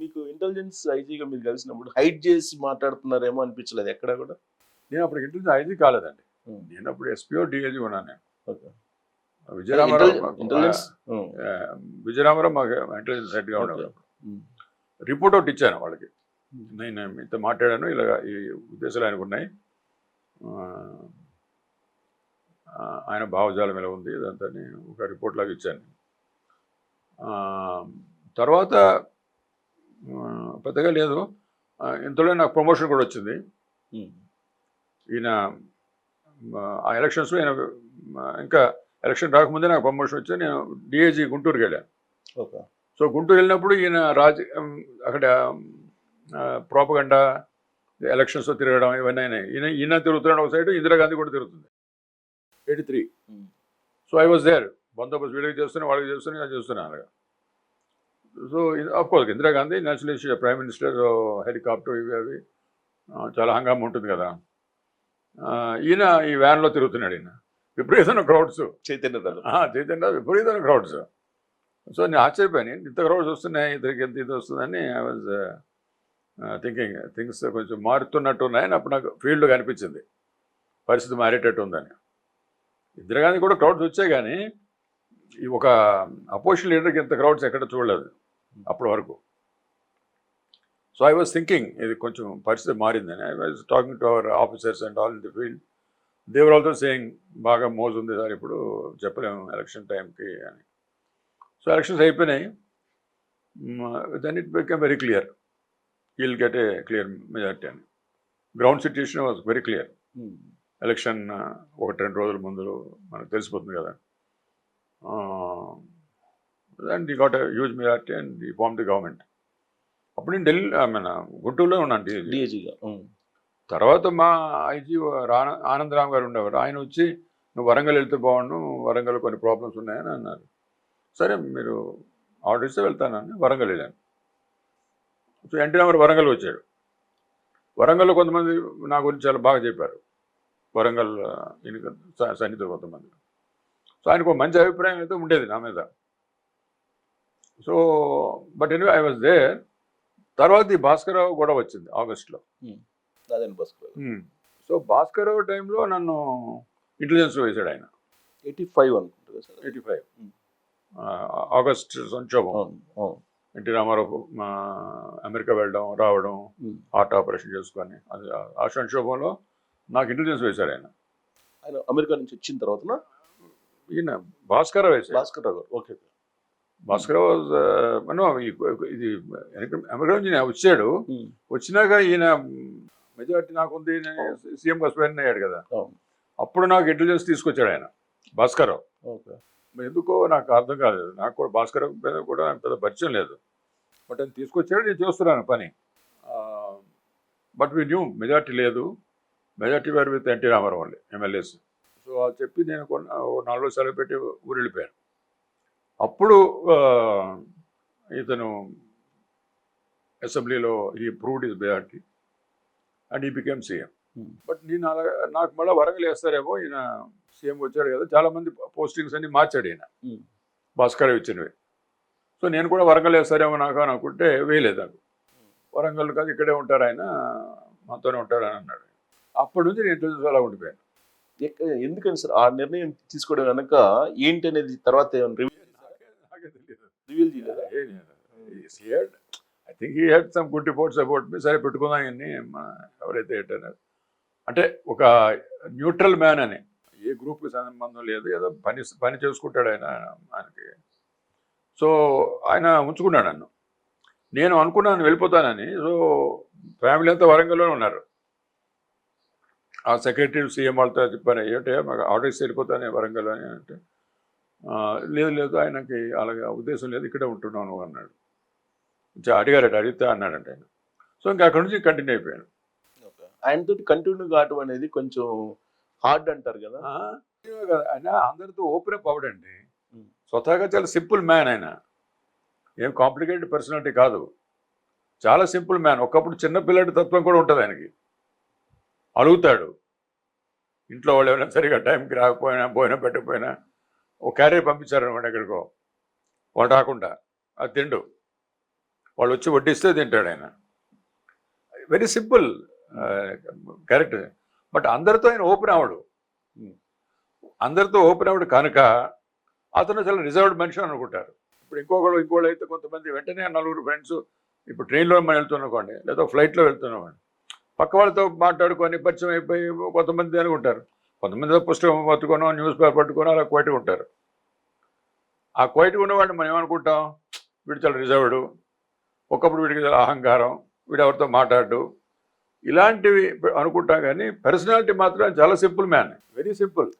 మీకు ఇంటెలిజెన్స్ ఐజీగా మీరు కలిసినప్పుడు హైడ్ చేసి మాట్లాడుతున్నారేమో అనిపించలేదు ఎక్కడ కూడా? నేను అప్పుడు ఇంటెలిజెన్స్ ఐజీ కాలేదండి. Hmm. నేను అప్పుడు ఎస్పీఓ డిఏజీ ఉన్నాను నేను. విజయరామారావు ఆ, విజయరామారావు మాకు ఇంటెలిజెన్స్ హెడ్గా ఉండేవాడు. రిపోర్ట్ ఒకటి ఇచ్చాను వాళ్ళకి. నేను మీతో మాట్లాడాను ఇలా ఈ ఉద్దేశాలు ఆయనకు ఉన్నాయి. ఆయన భావజాలం ఎలా ఉంది ఇదంతా నేను ఒక రిపోర్ట్ లాగా ఇచ్చాను. తర్వాత పెద్దగా లేదు. ఇంతలో నాకు ప్రమోషన్ కూడా వచ్చింది. ఈయన ఆ, ఎలక్షన్స్లో ఆయన ఆ, ఇంకా ఎలక్షన్ రాకముందే నాకు ప్రమోషన్ వచ్చి నేను డిఏజీ గుంటూరుకి వెళ్ళాను ఓకే. సో గుంటూరు వెళ్ళినప్పుడు ఈయన రాజ అక్కడ ప్రోపగండా ఎలక్షన్స్లో తిరగడం ఇవన్నీ అయినాయి. ఈయన ఈయన తిరుగుతున్నాడు ఒక సైడ్ ఇందిరాగాంధీ కూడా తిరుగుతుంది. Eighty three. So I was there. బందోబస్తు వీళ్ళకి చేస్తున్నా వాళ్ళకి చేస్తున్నా ఇలా చేస్తున్నా అలాగా. So of course Indira Gandhi national prime minister helicopter ఇవి అవి చాలా హంగామా ఉంటుంది కదా. ఈయన ఈ వ్యాన్లో తిరుగుతున్నాడు ఈయన. విపరీతమైన క్రౌడ్స్ చైతన్య చైతన్య విపరీతమైన క్రౌడ్స్ సో నేను ఆశ్చర్యపోయాను. ఇంత క్రౌడ్స్ వస్తున్నాయి ఇద్దరికి ఎంత ఇది వస్తుందని ఐ వాజ్ థింకింగ్ థింగ్స్ కొంచెం మారుతున్నట్టు ఉన్నాయని అప్పుడు నాకు ఫీల్డ్ కనిపించింది పరిస్థితి మారేటట్టు ఉందని. ఇందిరాగాంధీ కూడా క్రౌడ్స్ వచ్చాయి కానీ ఈ ఒక అపోజిషన్ లీడర్కి ఇంత క్రౌడ్స్ ఎక్కడ చూడలేదు. అప్పటి వరకు. సో ఐ వాజ్ థింకింగ్ ఇది కొంచెం పరిస్థితి మారిందని. I was talking to our officers and all in the field they were also saying బాగా మోజు ఉంది సార్ ఇప్పుడు చెప్పలేము ఎలక్షన్ టైంకి అని. సో ఎలక్షన్స్ అయిపోయినాయి. Then it become very clear will get a clear majority అని. Ground situation was very clear election ఒకటి రెండు రోజుల ముందు మనకు తెలిసిపోతుంది కదా. And he got huge majority and he form the government అప్పుడు నేను ఢిల్లీ ఐ మీన్ గుంటూరులో ఉన్నాను. డిఏజీగా తర్వాత మా ఐజీ రాన ఆనందరామ్ గారు ఉండేవారు. ఆయన వచ్చి నువ్వు వరంగల్ వెళ్తే బాగుండు వరంగల్ కొన్ని ప్రాబ్లమ్స్ ఉన్నాయని అన్నారు. సరే మీరు ఆర్డర్ ఇస్తే వెళ్తానని వరంగల్ వెళ్ళాను. సో ఎన్టీ రామారావు వరంగల్ వచ్చాడు వరంగల్లో కొంతమంది నా గురించి చాలా బాగా చెప్పారు. వరంగల్ ఆ, ఈయనకి స- సన్నిహితులు కొంతమంది. సో ఆయనకు ఒక మంచి అభిప్రాయం అయితే ఉండేది నా మీద. So but anyway I was there తర్వాత ఈ భాస్కరరావు గొడవ వచ్చింది ఆగస్టులో. భాస్కర్ సో భాస్కరరావు? టైంలో నన్ను ఇంటెలిజెన్స్ వేశాడు ఆయన. ఎయిటీ ఫైవ్ అనుకుంటుంది sir. Eighty five. Hmm. August సంక్షోభం. ఎన్టీ రామారావు అమెరికా వెళ్ళడం రావడం Hmm. హార్ట్ ఆపరేషన్ చేసుకొని అది ఆ- సంక్షోభంలో నాకు ఇంటెలిజెన్స్ వేశాడు ఆయన. ఆయన అమెరికా నుంచి వచ్చిన తర్వాత ఈయన భాస్కరరావు వేశాడు. భాస్కర్ రావు ఓకే. No, ఈ- ఇది అమెరికా నుంచి వచ్చాడు. వచ్చినాక ఈయన మెజార్టీ నాకు ఉంది సీఎం కస్పెండ్ అయ్యాడు కదా. అప్పుడు నాకు ఇంటెలిజెన్స్ తీసుకొచ్చాడు ఆయన మరి ఎందుకో నాకు అర్థం కాలేదు. నాకు కూడా భాస్కర్ మీద కూడా పెద్ద పరిచయం లేదు. బట్ ఆయన తీసుకొచ్చాడు నేను చేస్తున్నాను పని. బట్ వీ న్యూ మెజార్టీ లేదు. మెజార్టీ వేరు with N T Rama Rao MLAs. So అది చెప్పి నేను నాలుగు రోజులు సెలవు పెట్టి ఊరు వెళ్ళిపోయాను అప్పుడు ఇతను అసెంబ్లీలో he proved his majority and he became CM. Hmm. But నేను అలా నాకు మళ్ళీ వరంగల్ వేస్తారేమో ఈయన సీఎం వచ్చాడు కదా చాలా మంది పోస్టింగ్స్ అన్ని మార్చాడు ఈయన. Hmm. భాస్కర్ ఇచ్చినవి. సో నేను కూడా వరంగల్ వేస్తారేమో నాకు అని అనుకుంటే వేయలేదు నాకు వరంగల్ కాదు ఇక్కడే ఉంటారు ఆయన మాతోనే ఉంటారు అని అన్నాడు. అప్పటి నుంచి నేను తెలుసు అలా ఉండిపోయాను. ఎందుకని సార్ ఆ నిర్ణయం తీసుకోవడం వెనక ఏంటి అనేది తర్వాత నాకే తెలియదు రివీల్ చేయలేదా I think he had some good reports about me సరే పెట్టుకుందాం ఇవన్నీ ఎవరైతే ఏంటన్నారు అంటే ఒక న్యూట్రల్ మ్యాన్ అని ఏ గ్రూప్కి సంబంధం లేదు ఏదో పని పని చేసుకుంటాడు ఆయన ఆయనకి సో ఆయన ఉంచుకున్నాడు నన్ను నేను అనుకున్నాను వెళ్ళిపోతానని సో ఫ్యామిలీ అంతా వరంగల్లోనే ఉన్నారు ఆ సెక్రటరీ సీఎం వాళ్ళతో చెప్పాను ఏంటంటే మాకు ఆర్డర్ ఇస్తే వెళ్ళిపోతానే వరంగల్ అని అంటే "ఆ, లేదు లేదు ఆయనకి అలాగే ఉద్దేశం లేదు ఇక్కడే ఉంటున్నాను నువ్వు" అన్నాడు అడిగారట అడిగితే అన్నాడంట ఆయన. సో ఇంకా అక్కడ నుంచి కంటిన్యూ అయిపోయాను. ఆయనతో కంటిన్యూ కావడం అనేది కొంచెం హార్డ్ అంటారు కదా. ఆయన అందరితో ఓపెన్ అప్ అవడండి. స్వతహాగా చాలా సింపుల్ మ్యాన్ ఆయన. ఏం కాంప్లికేటెడ్ పర్సనాలిటీ కాదు. చాలా సింపుల్ మ్యాన్ ఒకప్పుడు చిన్న పిల్లడి తత్వం కూడా ఉంటుంది ఆయనకి. అడుగుతాడు ఇంట్లో వాళ్ళు ఎవరైనా సరిగా టైంకి రాకపోయినా పోయినా పెట్టకపోయినా ఓ క్యారియర్ పంపించారనమాట ఎక్కడికో. వాడు రాకుండా. అది తిండు. వాళ్ళు వచ్చి వడ్డిస్తే తింటాడు ఆయన. వెరీ సింపుల్ కరెక్ట్ బట్ అందరితో ఆయన ఓపెన్ అవడు. అందరితో ఓపెన్ అవడు కనుక అతను చాలా రిజర్వ్డ్ మనిషి అని అనుకుంటారు. ఇప్పుడు ఇంకొకళ్ళు ఇంకోళ్ళు అయితే కొంతమంది వెంటనే నలుగురు ఫ్రెండ్స్ ఇప్పుడు ట్రైన్లో మనం వెళ్తున్నాకోండి లేదా ఫ్లైట్లో వెళ్తున్నామండి పక్క వాళ్ళతో మాట్లాడుకొని పరిచయం అయిపోయి కొంతమంది అనుకుంటారు. కొంతమంది పుస్తకం పట్టుకోనో న్యూస్ పేపర్ పట్టుకోనో అలా క్వైట్గా ఉంటారు. ఆ క్వైట్గా ఉన్నవాడిని మనం ఏమనుకుంటాం? వీడు చాలా రిజర్వ్డ్ ఒకప్పుడు వీడికి చాలా అహంకారం వీడు ఎవరితో మాట్లాడు ఇలాంటివి అనుకుంటాం కానీ పర్సనాలిటీ మాత్రం చాలా సింపుల్ మ్యాన్. Very simple.